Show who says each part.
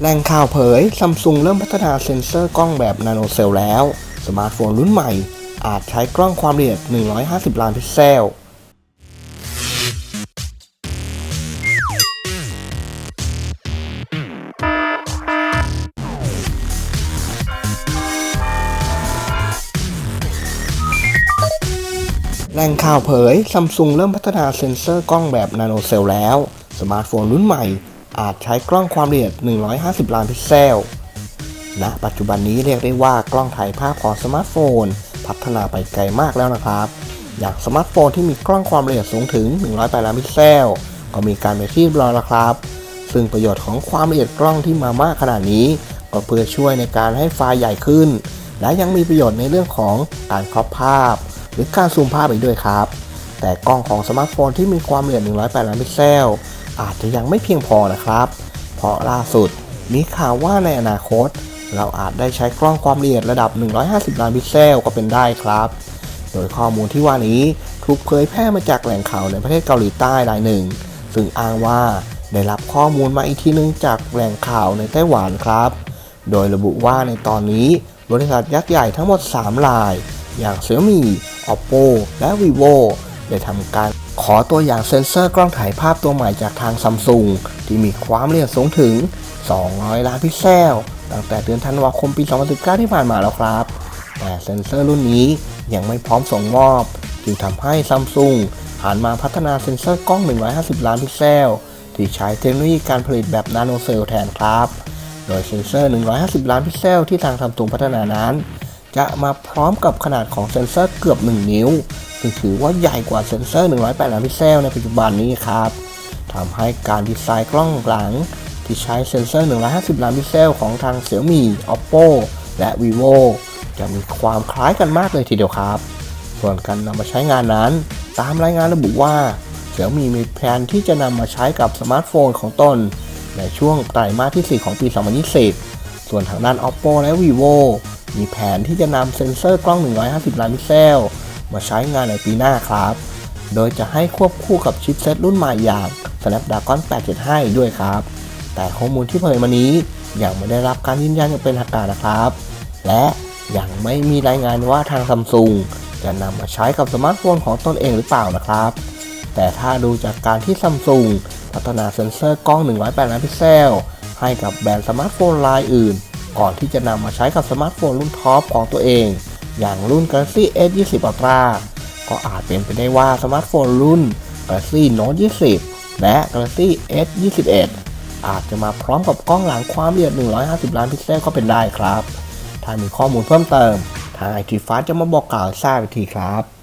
Speaker 1: แหล่งข่าวเผยซัมซุงเริ่มพัฒนาเซ็นเซอร์กล้องแบบนาโนเซลแล้ว สมาร์ทโฟนรุ่นใหม่ อาจใช้กล้องความละเอียด 150 ล้านพิกเซล แหล่งข่าวเผยซัมซุงเริ่มพัฒนาเซ็นเซอร์กล้องแบบนาโนเซลแล้ว สมาร์ทโฟนรุ่นใหม่ อาจใช้กล้องความละเอียด 150 ล้านพิกเซลณปัจจุบันนี้เรียกได้ว่ากล้องถ่ายภาพของสมาร์ทโฟน พัฒนาไปไกลมากแล้วนะครับ อย่างสมาร์ทโฟนที่มีกล้องความละเอียดสูงถึง 108 ล้านพิกเซล ก็มีการเป็นที่เรียบร้อแล้วครับ ซึ่งประโยชน์ของความละเอียดกล้องที่มามากขนาดนี้ ก็เพื่อช่วยในการให้ไฟล์ใหญ่ขึ้น และยังมีประโยชน์ในเรื่องของการครอบภาพ หรือการซูมภาพอีกด้วยครับ แต่กล้องของสมาร์ทโฟนที่มีความละเอียด 108 ล้านพิกเซล อาจจะยังไม่เพียงพอนะครับ เพราะล่าสุดมีข่าวว่าในอนาคต เราอาจได้ใช้กล้องความละเอียดระดับ 150 ล้านพิกเซลก็เป็นได้ครับ โดยข้อมูลที่ว่านี้ถูกเผยแพร่มาจากแหล่งข่าวในประเทศเกาหลีใต้รายหนึ่ง ซึ่งอ้างว่าได้รับข้อมูลมาอีกทีนึงจากแหล่งข่าวในไต้หวันครับ โดยระบุว่าในตอนนี้บริษัทยักษ์ใหญ่ทั้งหมด 3 ราย อย่าง Xiaomi, Oppo และ Vivo ได้ทำการ ขอตัวอย่างเซ็นเซอร์กล้องถ่ายภาพตัวใหม่จากทางซัมซุงที่มีความละเอียดสูงถึง 200 ล้านพิกเซล ตั้งแต่เดือนธันวาคมปี 2019 ที่ผ่านมาแล้วครับ แต่เซ็นเซอร์รุ่นนี้ยังไม่พร้อมส่งมอบ จึงทำให้ซัมซุงหันมาพัฒนาเซ็นเซอร์กล้อง 150 ล้านพิกเซล ที่ใช้เทคโนโลยีการผลิตแบบนาโนเซลล์แทนครับ โดยเซ็นเซอร์ 150 ล้านพิกเซลที่ทางซัมซุงพัฒนานั้น จะมาพร้อมกับขนาดของเซ็นเซอร์เกือบ 1 นิ้ว ถือว่าใหญ่กว่าเซ็นเซอร์ 108ล้านพิกเซลในปัจจุบันนี้ครับทำให้การดีไซน์กล้องหลัง ที่ใช้เซ็นเซอร์ 150 ล้านพิกเซลของทาง Xiaomi, Oppo และ Vivo จะมีความคล้ายกันมากเลยทีเดียวครับ ส่วนการนำมาใช้งานนั้น ตามรายงานระบุว่า Xiaomi มีแผนที่จะนำมาใช้กับสมาร์ทโฟนของตนในช่วงไตรมาสที่ 4 ของปี 2020 ส่วนทางด้าน Oppo และ Vivo มีแผนที่จะนำเซ็นเซอร์กล้อง 150 ล้านพิกเซล มาใช้งานในปีหน้าครับ โดยจะให้ควบคู่กับชิปเซตรุ่นใหม่อย่าง Snapdragon 875 ด้วยครับ แต่ข้อมูลที่เผยมานี้ยังไม่ได้รับการยืนยันอย่างเป็นทางการนะครับ และยังไม่มีรายงานว่าทางซัมซุงจะนำมาใช้กับสมาร์ทโฟนของตนเองหรือเปล่านะครับ แต่ถ้าดูจากการที่ซัมซุงพัฒนาเซ็นเซอร์กล้อง 108 ล้านพิกเซล ให้กับแบรนด์สมาร์ทโฟนรายอื่น ก่อนที่จะนำมาใช้กับสมาร์ทโฟนรุ่นท็อปของตัวเอง อย่างรุ่น Galaxy S20 Ultra ก็อาจเป็นไปได้ว่าสมาร์ทโฟนรุ่น Galaxy Note 20 และ Galaxy S21 อาจจะมาพร้อมกับกล้องหลังความละเอียด 150 ล้านพิกเซลก็เป็นได้ครับ ถ้ามีข้อมูลเพิ่มเติม ทางไอทีฟ้าจะมาบอกกล่าวทราบอีกทีครับ